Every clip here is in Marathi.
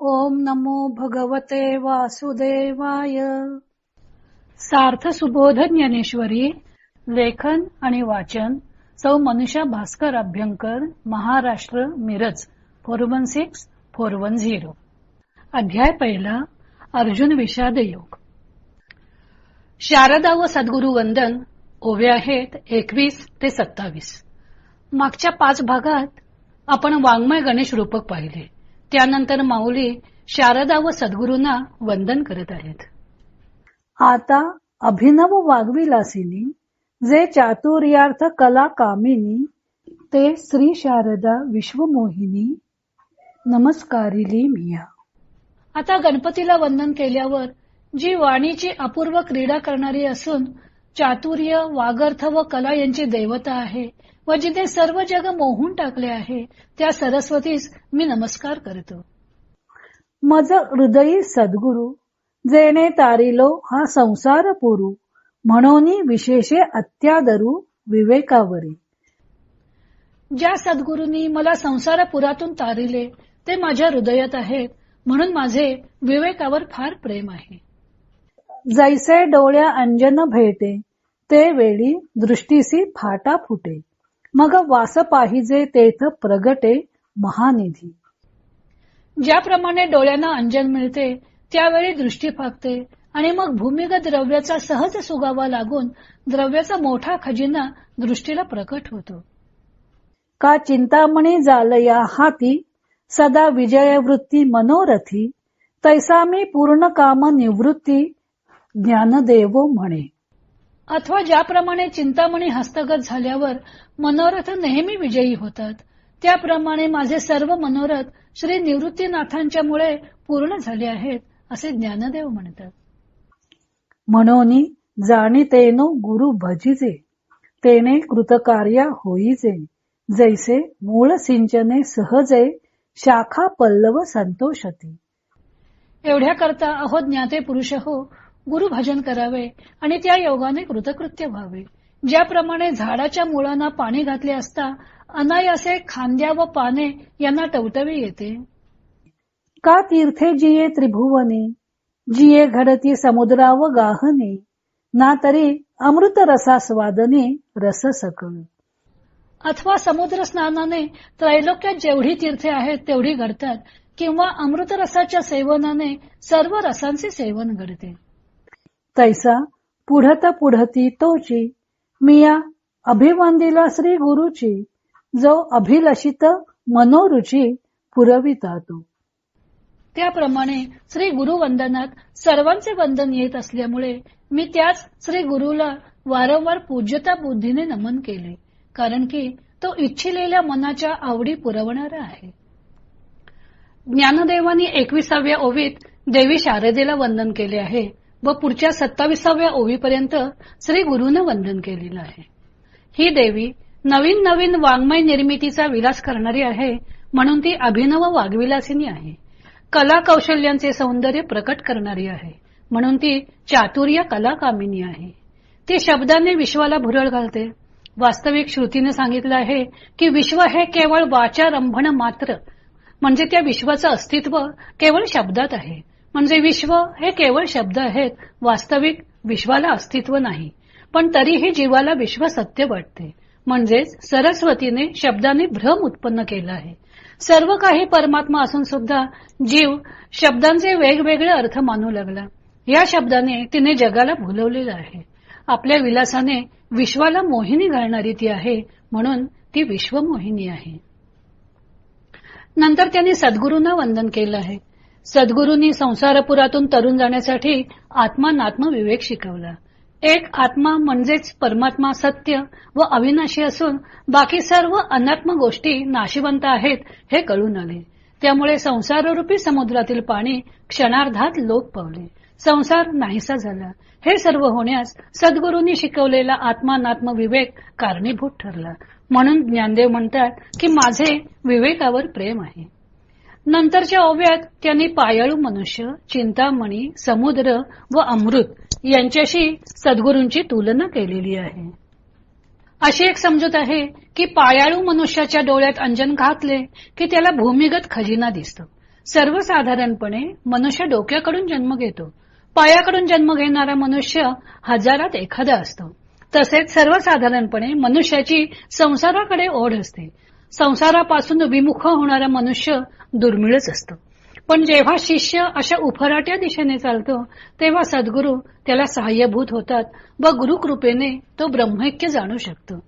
ओम नमो भगवते वासुदेवाय. सार्थ सुबोध ज्ञानेश्वरी लेखन आणि वाचन सौ Manusha Bhaskar Abhyankar Maharashtra Miraj four one six four one zero. अध्याय पहिला अर्जुन विषाद योग शारदा व सद्गुरु वंदन ओवे आहेत एकवीस ते सत्तावीस. मागच्या पाच भागात आपण वाङ्मय गणेश रूपक पाहिले. त्यानंतर माऊली शारदा व सद्गुरूंना वंदन करत आहेत. आता अभिनव वाघविलासिनी जे चातुर्यार्थ कला कामिनी ते श्री शारदा विश्वमोहिनी. नमस्कारिली मिया. आता गणपतीला वंदन केल्यावर जी वाणीची अपूर्व क्रीडा करणारी असून चातुर्य वागर्थ व कला यांची देवता आहे व जिथे सर्व जग मोहून टाकले आहे त्या सरस्वतीस मी नमस्कार करतो. मज हृदयी सद्गुरु जेणे तारिलो हा संसार पुरू म्हणून विशेषे अत्यादरू विवेकावरी. ज्या सद्गुरूंनी मला संसारपुरातून तारिले ते माझ्या हृदयात आहेत म्हणून माझे विवेकावर फार प्रेम आहे. जैसे डोळ्या अंजन भेटे ते वेळी दृष्टीसी फाटा फुटे. मग वास पाहिजे तेथ प्रगटे महानिधी. ज्याप्रमाणे डोळ्यांना अंजन मिळते त्यावेळी दृष्टी फाकते आणि मग भूमिगत द्रव्याचा सहज सुगावा लागून द्रव्याचा मोठा खजिना दृष्टीला प्रकट होतो. का चिंतामणी जालया हाती सदा विजयवृत्ती मनोरथी तैसा मी पूर्ण काम निवृत्ती ज्ञानदेव म्हणे. अथवा ज्याप्रमाणे चिंतामणी हस्तगत झाल्यावर मनोरथ नेहमी विजयी होतात त्याप्रमाणे माझे सर्व मनोरथ श्री निवृत्तीनाथांच्या मुळे पूर्ण झाले आहेत असे ज्ञानदेव म्हणतात. म्हणून जाणीतेनो गुरु भजिजे तेने कृतकार्या होईजे जैसे मूळ सिंचने सहजे शाखा पल्लव संतोषती. एवढ्या करता अहो ज्ञाते पुरुष हो गुरु भजन करावे आणि त्या योगाने कृतकृत्य व्हावे. ज्याप्रमाणे झाडाच्या मुळांना पाणी घातले असता अनायासे खांद्या व पाने यांना टवटवी येते. का तीर्थे जिये त्रिभुवने जिये घडती समुद्रा व गाहने ना तरी अमृत रसास्वादने रस सकळ. अथवा समुद्र स्नानाने त्रैलोक्यात जेवढी तीर्थे आहेत तेवढी घडतात किंवा अमृत रसाच्या सेवनाने सर्व रसांचे सेवन घडते. तैसा पुढत पुढती तोची. मिया अभिवंदिला श्री गुरुची जो अभिलषित मनोरुची पुरविता तो. त्याप्रमाणे श्री गुरुवंदनात सर्वांचे वंदन येत असल्यामुळे मी त्याच श्री गुरुला वारंवार पूज्यता बुद्धीने नमन केले कारण की तो इच्छिलेल्या मनाच्या आवडी पुरवणारा आहे. ज्ञानदेवानी एकविसाव्या ओवीत देवी शारदेला वंदन केले आहे. व पुढच्या सत्ताविसाव्या ओवीपर्यंत श्री गुरुनं वंदन केलेलं आहे. ही देवी नवीन नवीन वाङ्मय निर्मितीचा विलास करणारी आहे म्हणून ती अभिनव वाघविलासिनी आहे. कला कौशल्यांचे सौंदर्य प्रकट करणारी आहे म्हणून ती चातुर्य कलाकामिनी आहे. ती शब्दाने विश्वाला भुरळ घालते. वास्तविक श्रुतीने सांगितलं आहे की विश्व हे केवळ वाचारंभण मात्र म्हणजे त्या विश्वाचं अस्तित्व केवळ शब्दात आहे. म्हणजे विश्व हे केवळ शब्द आहेत. वास्तविक विश्वाला अस्तित्व नाही. पण तरीही जीवाला विश्व सत्य वाटते. म्हणजेच सरस्वतीने शब्दाने भ्रम उत्पन्न केला आहे. सर्व काही परमात्मा असून सुद्धा जीव शब्दांचे वेगवेगळे अर्थ मानू लागला. या शब्दाने तिने जगाला भुलवलेलं आहे. आपल्या विलासाने विश्वाला मोहिनी घालणारी ती आहे म्हणून ती विश्वमोहिनी आहे. नंतर त्यांनी सद्गुरूंना वंदन केलं आहे. सद्गुरूंनी संसारपुरातून तरुण जाण्यासाठी आत्मानात्म विवेक शिकवला. एक आत्मा म्हणजेच परमात्मा सत्य व अविनाशी असून बाकी सर्व अनात्म गोष्टी नाशिवंत आहेत हे कळून आले. त्यामुळे संसाररूपी समुद्रातील पाणी क्षणार्धात लोप पावले. संसार नाहीसा झाला. हे सर्व होण्यास सद्गुरूंनी शिकवलेला आत्मानात्म विवेक कारणीभूत ठरला. म्हणून ज्ञानदेव म्हणतात की माझे विवेकावर प्रेम आहे. नंतरच्या ओव्यात त्यांनी पायाळू मनुष्य चिंतामणी समुद्र व अमृत यांच्याशी सद्गुरूंची तुलना केलेली आहे. अशी एक समजूत आहे की पायाळू मनुष्याच्या डोळ्यात अंजन घातले की त्याला भूमिगत खजिना दिसतो. सर्वसाधारणपणे मनुष्य डोक्याकडून जन्म घेतो. पायाकडून जन्म घेणारा मनुष्य हजारात एखादा असतो. तसेच सर्वसाधारणपणे मनुष्याची संसाराकडे ओढ असते. संसारापासून विमुख होणारा मनुष्य दुर्मिळच असतो. पण जेव्हा शिष्य अशा उफराट्या दिशेने चालतो तेव्हा सद्गुरू त्याला सहाय्यभूत होतात व गुरुकृपेने तो ब्रह्मैक्य जाणू शकतो.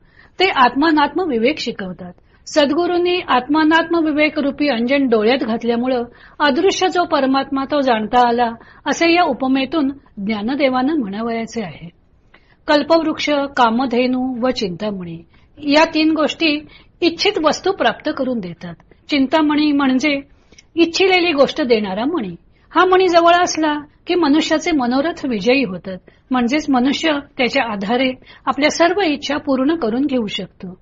ते आत्मानात्म विवेक शिकवतात. सद्गुरूंनी आत्मानात्म विवेक रूपी अंजन डोळ्यात घातल्यामुळं अदृश्य जो परमात्मा तो जाणता आला असे या उपमेतून ज्ञानदेवानं म्हणावयाचे आहे. कल्पवृक्ष कामधेनू व चिंतामणी या तीन गोष्टी इच्छित वस्तू प्राप्त करून देतात. चिंतामणी म्हणजे इच्छिलेली गोष्ट देणारा मणी. हा मणी जवळ असला की मनुष्याचे मनोरथ विजयी होतात. म्हणजेच मनुष्य त्याच्या आधारे आपल्या सर्व इच्छा पूर्ण करून घेऊ शकतो.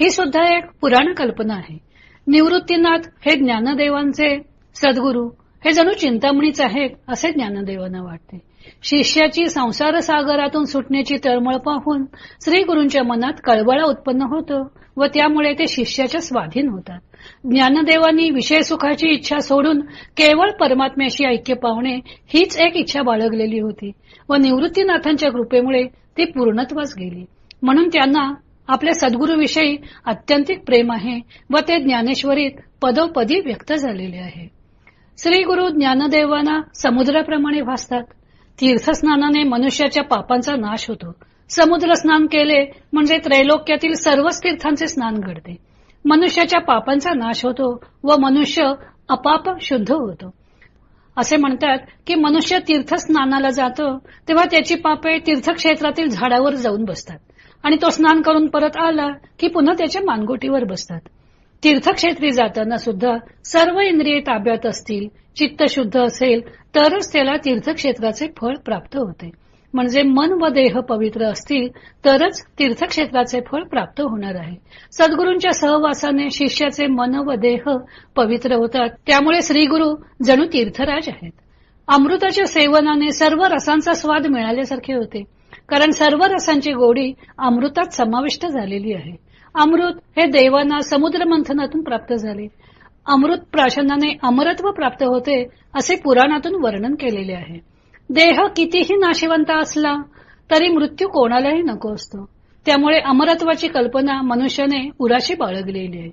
ही सुद्धा एक पुराण कल्पना आहे. निवृत्तीनाथ हे ज्ञानदेवांचे सद्गुरू हे जणू चिंतामणीच आहेत असे ज्ञानदेवांना वाटते. शिष्याची संसार सागरातून सुटण्याची तळमळ पाहून श्री गुरूंच्या मनात कळवळा उत्पन्न होतो व त्यामुळे ते शिष्याच्या स्वाधीन होतात. ज्ञानदेवांनी विषय सुखाची इच्छा सोडून केवळ परमात्म्याशी ऐक्य पाहुणे हीच एक इच्छा बाळगलेली होती व निवृत्तीनाथांच्या कृपेमुळे ती पूर्णत्वास गेली. म्हणून त्यांना आपल्या सद्गुरूविषयी अत्यंतिक प्रेम आहे व ते ज्ञानेश्वरीत पदोपदी व्यक्त झालेले आहे. श्री गुरु ज्ञानदेवांना समुद्राप्रमाणे भासतात. तीर्थस्नानाने मनुष्याच्या पापांचा नाश होतो. समुद्र स्नान केले म्हणजे त्रैलोक्यातील सर्वच तीर्थांचे स्नान घडते. मनुष्याच्या पापांचा नाश होतो व मनुष्य अपाप शुद्ध होतो. असे म्हणतात की मनुष्य तीर्थस्नानाला जातो तेव्हा त्याची पापे तीर्थक्षेत्रातील झाडावर जाऊन बसतात. आणि तो स्नान करून परत आला की पुन्हा त्याच्या मानगोटीवर बसतात. तीर्थक्षेत्री जाताना सुद्धा सर्व इंद्रिये ताब्यात असतील चित्त शुद्ध असेल तरच त्याला तीर्थक्षेत्राचे फळ प्राप्त होते. म्हणजे मन व देह पवित्र असतील तरच तीर्थक्षेत्राचे फळ प्राप्त होणार आहे. सद्गुरूंच्या सहवासाने शिष्याचे मन व देह पवित्र होतात. त्यामुळे श्रीगुरु जणू तीर्थराज आहेत. अमृताच्या सेवनाने सर्व रसांचा स्वाद मिळाल्यासारखे होते. कारण सर्व रसांची गोडी अमृतात समाविष्ट झालेली आहे. अमृत हे देवांना समुद्र मंथनातून प्राप्त झाले. अमृत प्राशनाने अमरत्व प्राप्त होते असे पुराणातून वर्णन केलेले आहे. देह कितीही नाशिवंत असला तरी मृत्यू कोणालाही नको असतो. त्यामुळे अमरत्वाची कल्पना मनुष्याने उराशी बाळगलेली आहे.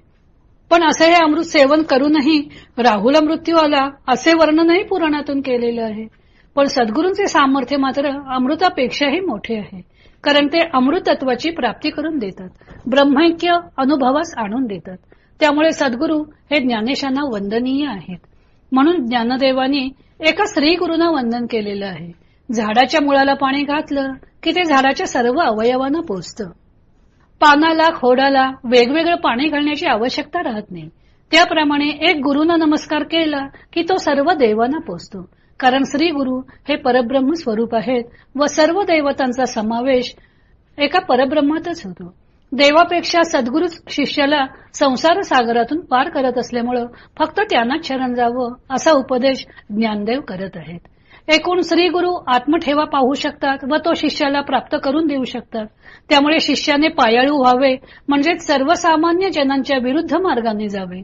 पण असे हे अमृत सेवन करूनही राहुला मृत्यू आला असे वर्णनही पुराणातून केलेले आहे. पण सद्गुरूंचे सामर्थ्य मात्र अमृतापेक्षाही मोठे आहे. कारण ते अमृतत्वाची प्राप्ती करून देतात. ब्रह्मैक्य अनुभवास आणून देतात. त्यामुळे सद्गुरू हे ज्ञानेशांना वंदनीय आहेत. म्हणून ज्ञानदेवानी एका स्त्री गुरुना वंदन केलेलं आहे. झाडाच्या मुळाला पाणी घातलं की ते झाडाच्या सर्व अवयवांना पोचतं पानाला खोडाला वेगवेगळं पाणी घालण्याची आवश्यकता राहत नाही. त्याप्रमाणे एक गुरुना नमस्कार केला की तो सर्व देवांना पोचतो कारण श्री गुरु हे परब्रह्म स्वरूप आहेत व सर्व देवतांचा समावेश एका परब्रह्मातच होतो. देवापेक्षा सद्गुरु शिष्याला संसार सागरातून पार करत असल्यामुळं फक्त त्यांनाच शरण जावं असा उपदेश ज्ञानदेव करत आहेत. एकूण श्री गुरु आत्मठेवा पाहू शकतात व तो शिष्याला प्राप्त करून देऊ शकतात. त्यामुळे शिष्याने पायाळू व्हावे म्हणजेच सर्वसामान्य जनांच्या विरुद्ध मार्गाने जावे.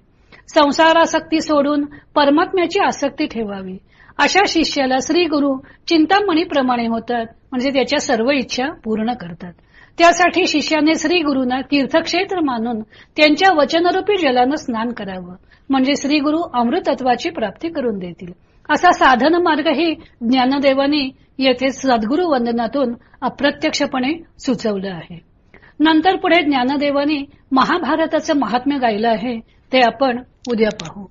संसारासक्ती सोडून परमात्म्याची आसक्ती ठेवावी. अशा शिष्याला श्री गुरु चिंतामणीप्रमाणे होतात. म्हणजे त्याच्या सर्व इच्छा पूर्ण करतात. त्यासाठी शिष्याने श्री गुरुना तीर्थक्षेत्र मानून त्यांच्या वचनरूपी जलानं स्नान करावं. म्हणजे श्री गुरु अमृतत्वाची प्राप्ती करून देतील. असा साधन मार्गही ज्ञानदेवानी येथे सद्गुरु वंदनातून अप्रत्यक्षपणे सुचवलं आहे. नंतर पुढे ज्ञानदेवानी महाभारताचं महात्म्य गायलं आहे. ते आपण उद्या पाहू.